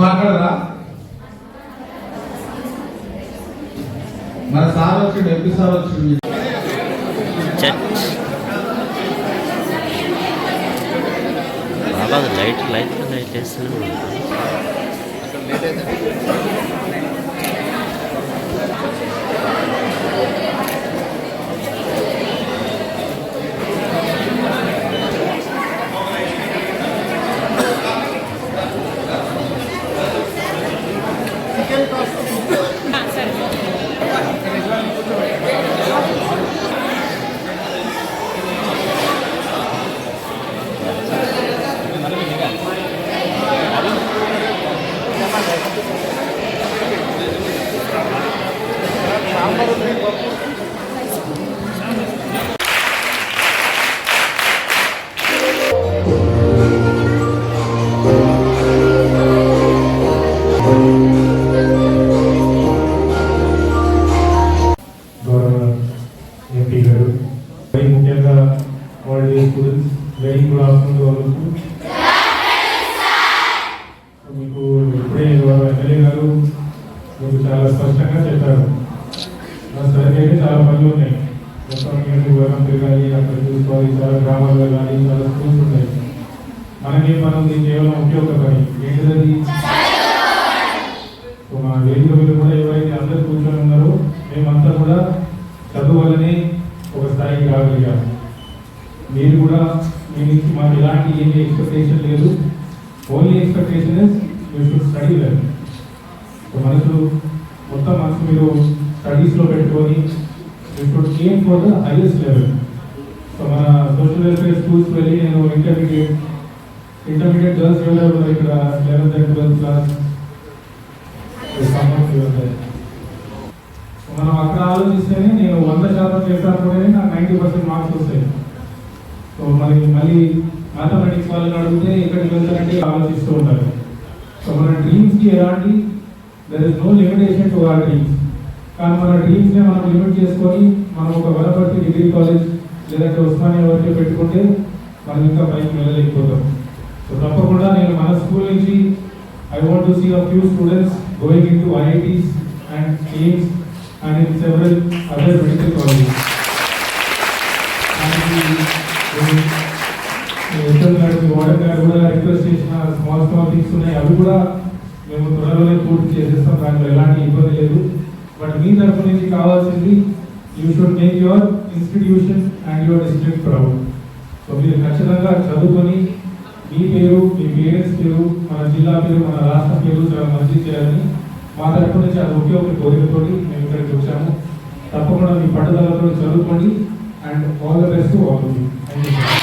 మాట్లాడరా? మన సార్ వచ్చిండు ఎంపీ సార్ వచ్చిండు. బాగా లైట్ లైట్ లైట్ వేస్తున్నాను మీకు ఇప్పుడే ఎమ్మెల్యే గారు మీకు చాలా స్పష్టంగా చెప్పారు. మా సరికి అయితే చాలా పనులు ఉన్నాయి మొత్తం మీరు వరం తిరగాలి అక్కడ చూసుకోవాలి చాలా గ్రామాల్లో కానీ చాలా స్కూల్స్ ఉన్నాయి మనకి మనం ఉంది కేవలం ఒకే ఒక పని ఏంటిది సో మా వేదిక మీద కూడా ఎవరైతే అందరూ కూర్చొని ఉన్నారో మేమంతా కూడా చదువు వల్లనే ఒక స్థాయికి రాగలిగాము మీరు కూడా మీ నుంచి మాకు ఎలాంటి ఏమి ఎక్స్పెక్టేషన్ లేదు only expectation is you should study well మనసు మొత్తం మనసు మీరు స్టడీస్లో పెట్టుకొని ఇప్పుడు ఏం for the highest level so మన సోషల్ వెల్ఫేర్ స్కూల్స్ వెళ్ళి నేను ఇంటర్మీడియట్ ఇంటర్మీడియట్ గర్ల్స్ ఎవరు ఉన్నారు ఇక్కడ లెవెన్త్ అండ్ ట్వెల్త్ క్లాస్ మనం అక్కడ ఆలోచిస్తేనే నేను వంద శాతం చేశాను కూడా నాకు నైంటీ పర్సెంట్ మార్క్స్ వస్తాయి. సో మరి మళ్ళీ మ్యాథమెటిక్స్ వాళ్ళని అడిగితే ఎక్కడికి వెళ్తారంటే ఆలోచిస్తూ ఉంటారు. సో మన డ్రీమ్స్కి ఎలాంటి there is no limitation to our dreams కానీ మన డ్రీమ్స్నే మనం లిమిట్ చేసుకొని మనం ఒక వనపర్తి డిగ్రీ కాలేజ్ లేదంటే ఉస్మానియా వరకే పెట్టుకుంటే మనం ఇంకా పైకి వెళ్ళలేకపోతాం. సో తప్పకుండా నేను మన స్కూల్ నుంచి I want to see a few students going into IITs and AIIMS and in several other medical colleges warden గారు కూడా రిక్వెస్ట్ చేసిన స్మాల్ స్మాల్ థింగ్స్ ఉన్నాయి. అవి కూడా మేము త్వరలోనే పూర్తి చేసేస్తాం. దాంట్లో ఎలాంటి ఇబ్బంది లేదు. బట్ మీ తరఫు నుంచి కావాల్సింది you should make your institution and your district proud so మీరు ఖచ్చితంగా చదువుకొని మీ పేరు మీ పేరెంట్స్ పేరు మన జిల్లా పేరు మన రాష్ట్ర పేరు చాలా మంచి చేయాలని మా తరఫు నుంచి అది ఒకే ఒక కోరికతోటి మేము ఇక్కడికి వచ్చాము. తప్పకుండా మీ పట్టుదలతో చదువుకోండి and all the best all thank you